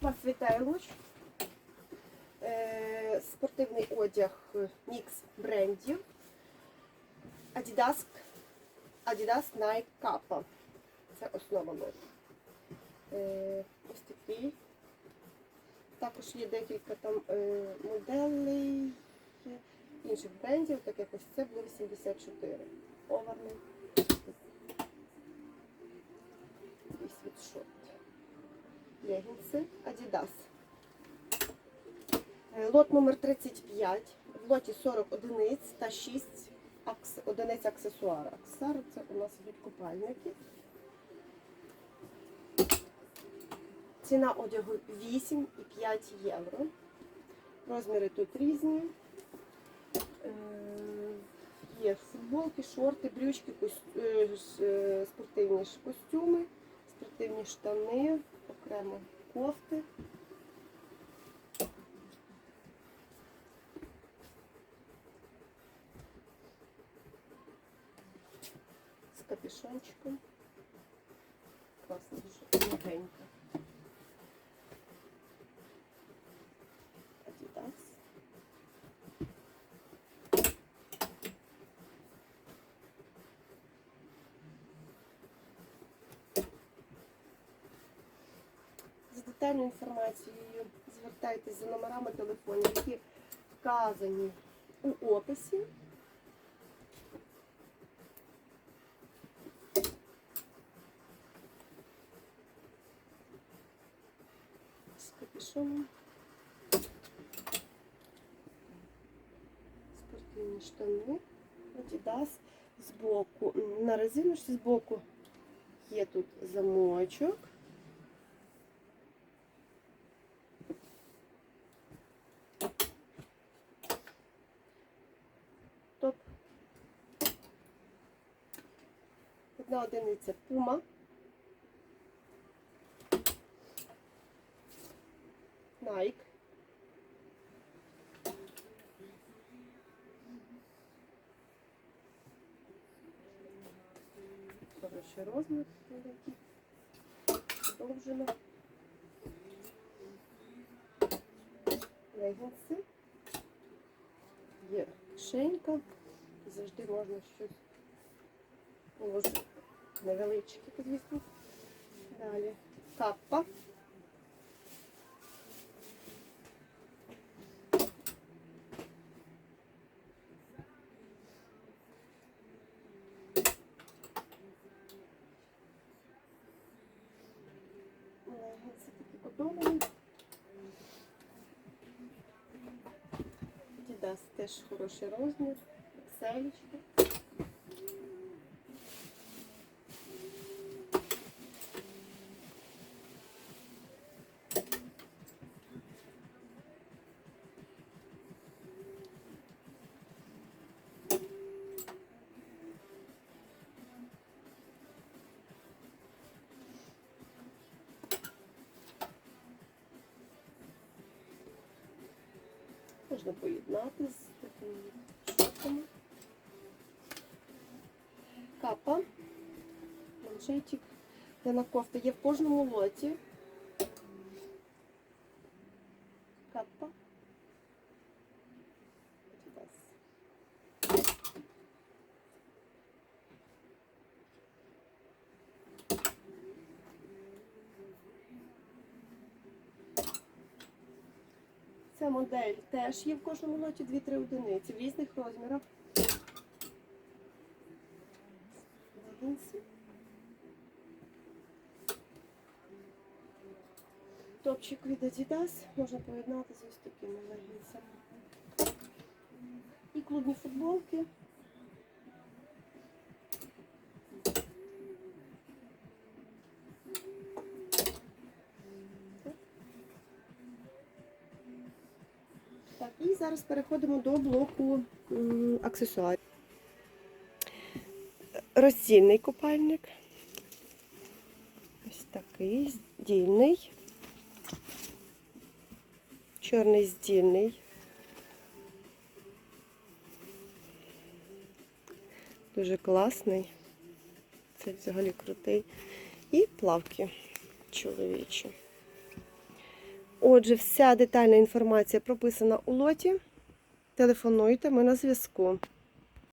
Вас вітає луч. Е, спортивний одяг е, мікс брендів. Adidas, Adidas Nike Kappa. Це основа лоту. Е, ось такий. Також є декілька там е, моделей інших брендів, так як ось це було 84. Оверний. І світшот. Легінси Adidas. Е, Лот номер 35. В лоті 40 одиниць та 6 акс- одиниць аксесуара. Аксесуари це у нас йдуть купальники. Ціна одягу 8,5 євро. Розміри тут різні. Е, Є футболки, шорти, брючки, е, спортивні костюми, спортивні штани, окремо кофти. З капюшончиком. Класно, дуже легенько. Adidas. За детальною інформацією звертайтесь за номерами телефонів, які вказані у описі. З капюшоном. Спортивні штани. Adidas. Збоку, на резиночці збоку є тут замочок. Одна одиниця Puma. Nike. Хороший розмір. великий. Продовжено. Легінси. Є кишенька. Завжди можна щось положити. Невеличкі, звісно. Далі. Каппа. Легінси такі котонові. Adidas теж хороший розмір. Екселічка. Можна поєднати з такими штуками. Капа, манжетик. Дана кофта є в кожному лоті. Капа. Adidas. Ця модель теж є в кожному лоті 2-3 одиниці в різних розмірах. Топчик від Adidas можна поєднати з ось такими легінцями. І клубні футболки. Так, і зараз переходимо до блоку аксесуарів. Роздільний купальник. Ось такий здільний. Чорний здільний. Дуже класний. Це взагалі крутий. І плавки чоловічі. Отже, вся детальна інформація прописана у лоті. Телефонуйте, ми на зв'язку.